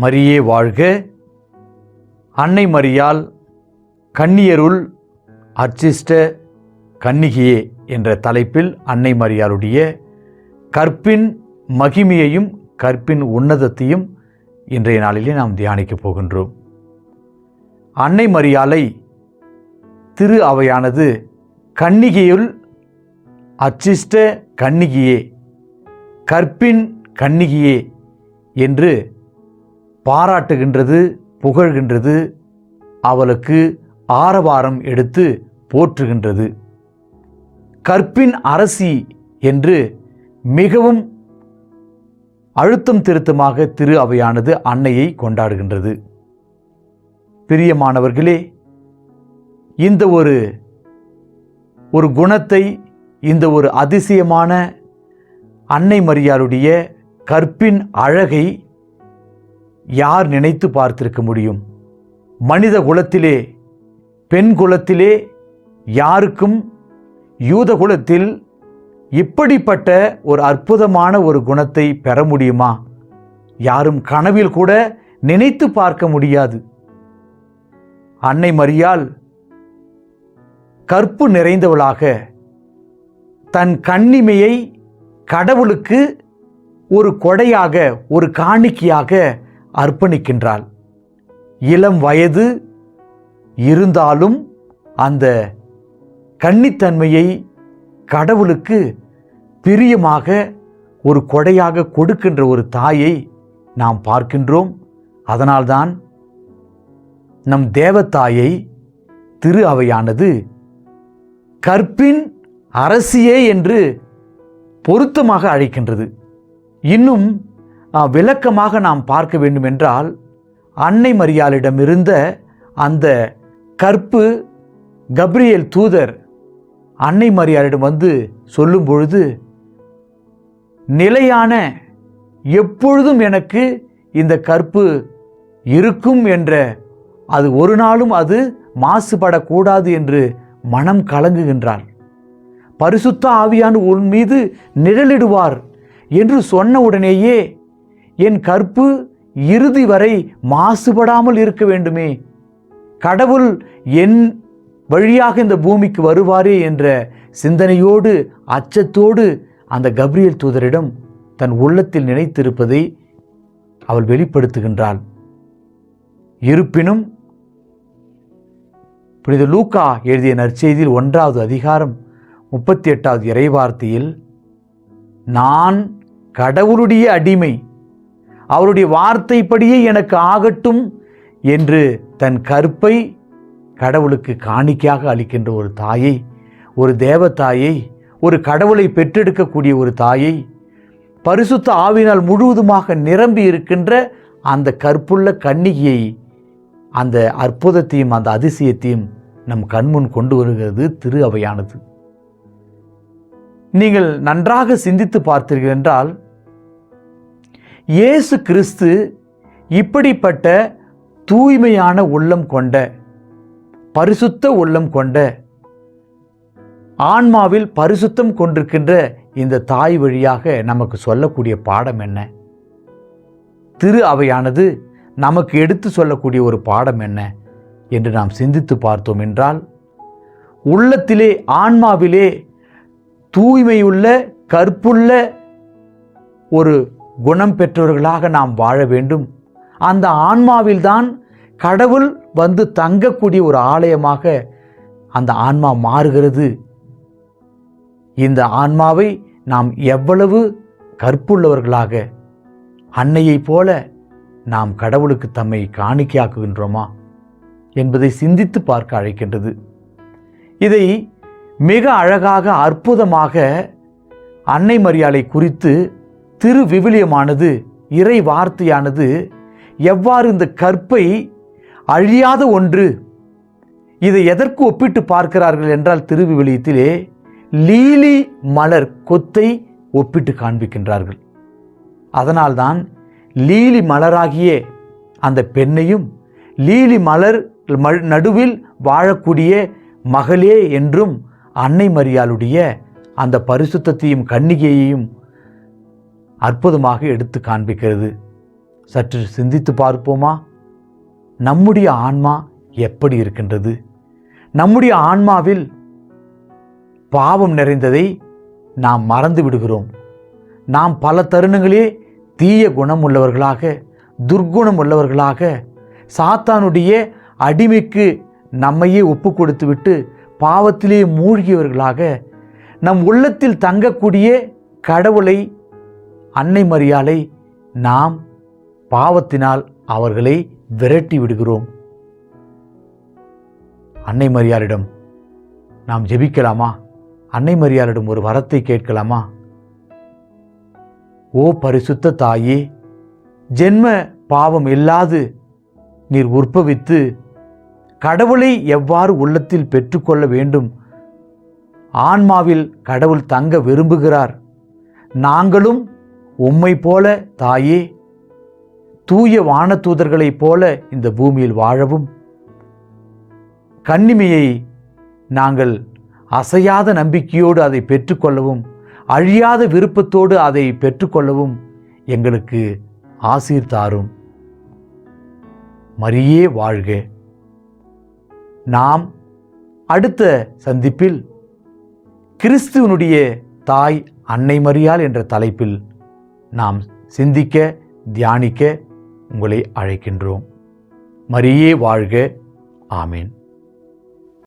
மரியே வாழ்க. அன்னை மரியால் கன்னியருள் அர்ச்சிஷ்ட கன்னிகையே என்ற தலைப்பில் அன்னை மரியாளுடைய கற்பின் மகிமையையும் கற்பின் உன்னதத்தையும் இன்றைய நாளிலே நாம் தியானிக்கப் போகின்றோம். அன்னை மரியாலை திரு அவையானது கன்னிகையுள் அச்சிஷ்ட கன்னிகையே கற்பின் கன்னிகையே என்று பாராட்டுகின்றது புகழ்கின்றது அவளுக்கு ஆரவாரம் எடுத்து போற்றுகின்றது. கற்பின் அரசி என்று மிகவும் அழுத்தம் திருத்தமாக திரு அவையானது அன்னையை கொண்டாடுகின்றது. பிரியமானவர்களே இந்த ஒரு ஒரு குணத்தை இந்த ஒரு அதிசயமான அன்னை மரியாளுடைய கற்பின் அழகை யார் நினைத்து பார்த்திருக்க முடியும்? மனித குலத்திலே பெண் குலத்திலே யாருக்கும் யூத குலத்தில் இப்படிப்பட்ட ஒரு அற்புதமான ஒரு குணத்தை பெற முடியுமா? யாரும் கனவில் கூட நினைத்து பார்க்க முடியாது. அன்னை மரியால் கற்பு நிறைந்தவளாக தன் கண்ணிமையை கடவுளுக்கு ஒரு கொடையாக ஒரு காணிக்கையாக அர்ப்பணிக்கின்றாள். இளம் வயது இருந்தாலும் அந்த கன்னித்தன்மையை கடவுளுக்கு பிரியமாக ஒரு கொடையாக கொடுக்கின்ற ஒரு தாயை நாம் பார்க்கின்றோம். அதனால்தான் நம் தேவத்தாயை திரு அவையானது கற்பின் அரசியே என்று பொருத்தமாக அழைக்கின்றது. இன்னும் விளக்கமாக நாம் பார்க்க வேண்டுமென்றால் அன்னை மரியாளிடமிருந்த அந்த கற்பு கப்ரியேல் தூதர் அன்னை மரியாளிடம் வந்து சொல்லும் பொழுது நிலையான எப்பொழுதும் எனக்கு இந்த கற்பு இருக்கும் என்ற அது ஒரு நாளும் அது மாசுபடக்கூடாது என்று மனம் கலங்குகின்றார். பரிசுத்த ஆவியான உன் மீது நிழலிடுவார் என்று சொன்ன உடனேயே என் கற்பு இறுதி வரை மாசுபடாமல் இருக்க வேண்டுமே. கடவுள் என் வழியாக இந்த பூமிக்கு வருவாரே என்ற சிந்தனையோடு அச்சத்தோடு அந்த கப்ரியல் தூதரிடம் தன் உள்ளத்தில் நினைத்திருப்பதை அவள் வெளிப்படுத்துகின்றாள். இருப்பினும் புனித லூக்கா எழுதிய நற்செய்தியில் ஒன்றாவது அதிகாரம் முப்பத்தி எட்டாவது இறைவார்த்தையில் நான் கடவுளுடைய அடிமை அவருடைய வார்த்தைப்படியே எனக்கு ஆகட்டும் என்று தன் கற்பை கடவுளுக்கு காணிக்கையாக அளிக்கின்ற ஒரு தாயை ஒரு தேவதாயை ஒரு கடவுளை பெற்றெடுக்கக்கூடிய ஒரு தாயை பரிசுத்த ஆவினால் முழுவதுமாக நிரம்பி இருக்கின்ற அந்த கற்புள்ள கன்னிகையை அந்த அற்புதத்தையும் அந்த அதிசயத்தையும் நம் கண்முன் கொண்டு வருகிறது திரு அவையானது. நீங்கள் நன்றாக சிந்தித்து பார்த்தீர்கள் என்றால் இயேசு கிறிஸ்து இப்படிப்பட்ட தூய்மையான உள்ளம் கொண்ட பரிசுத்த உள்ளம் கொண்ட ஆன்மாவில் பரிசுத்தம் கொண்டிருக்கின்ற இந்த தாய் வழியாக நமக்கு சொல்லக்கூடிய பாடம் என்ன? திரு அவையானது நமக்கு எடுத்து சொல்லக்கூடிய ஒரு பாடம் என்ன என்று நாம் சிந்தித்து பார்த்தோம் என்றால் உள்ளத்திலே ஆன்மாவிலே தூய்மையுள்ள கற்புள்ள ஒரு குணம் பெற்றவர்களாக நாம் வாழ வேண்டும். அந்த ஆன்மாவில்தான் கடவுள் வந்து தங்கக்கூடிய ஒரு ஆலயமாக அந்த ஆன்மா மாறுகிறது. இந்த ஆன்மாவை நாம் எவ்வளவு கற்புள்ளவர்களாக அன்னையைப் போல நாம் கடவுளுக்கு தம்மை காணிக்கையாக்குகின்றோமா என்பதை சிந்தித்து பார்க்க அழைக்கின்றது. இதை மிக அழகாக அற்புதமாக அன்னை மரியாதை குறித்து திரு விவிலியமானது இறை வார்த்தையானது எவ்வாறு இந்த கற்பை அழியாத ஒன்று? இதை எதற்கு ஒப்பிட்டு பார்க்கிறார்கள் என்றால் திருவிவிலியத்திலே லீலி மலர் கொத்தை ஒப்பிட்டு காண்பிக்கின்றார்கள். அதனால்தான் லீலி மலராகிய அந்த பெண்ணையும் லீலி மலர் ம- நடுவில் வாழக்கூடிய மகளே என்றும் அன்னை மரியாளுடைய அந்த பரிசுத்தத்தையும் கன்னிகையையும் அற்புதமாக எடுத்து காண்பிக்கிறது. சற்று சிந்தித்து பார்ப்போமா? நம்முடைய ஆன்மா எப்படி இருக்கின்றது? நம்முடைய ஆன்மாவில் பாவம் நிறைந்ததை நாம் மறந்து விடுகிறோம். நாம் பல தருணங்களே தீய குணம் உள்ளவர்களாக துர்க்குணம் உள்ளவர்களாக சாத்தானுடைய அடிமைக்கு நம்மையே ஒப்பு கொடுத்துவிட்டு பாவத்திலே மூழ்கியவர்களாக நம் உள்ளத்தில் தங்கக்கூடிய கடவுளை அன்னை மரியாளை நாம் பாவத்தினால் அவர்களை விரட்டி விடுகிறோம். அன்னை மரியாளிடம் நாம் ஜெபிக்கலாமா? அன்னை மரியாளிடம் ஒரு வரத்தை கேட்கலாமா? ஓ பரிசுத்த தாயே ஜென்ம பாவம் இல்லாது நீர் உற்பவித்து கடவுளை எவ்வாறு உள்ளத்தில் பெற்றுக்கொள்ள வேண்டும்? ஆன்மாவில் கடவுள் தங்க விரும்புகிறார். நாங்களும் உம்மை போல தாயே தூய வானதூதர்களைப் போல இந்த பூமியில் வாழவும். கண்ணிமையை நாங்கள் அசையாத நம்பிக்கையோடு அதை பெற்றுக்கொள்ளவும் அழியாத விருப்பத்தோடு அதை பெற்றுக்கொள்ளவும் எங்களுக்கு ஆசீர் தாரும். மரியே வாழ்க. நாம் அடுத்த சந்திப்பில் கிறிஸ்துவனுடைய தாய் அன்னை மரியாள் என்ற தலைப்பில் நாம் சிந்திக்க தியானிக்க உங்களை அழைக்கின்றோம். மரியே வாழ்க. ஆமேன்.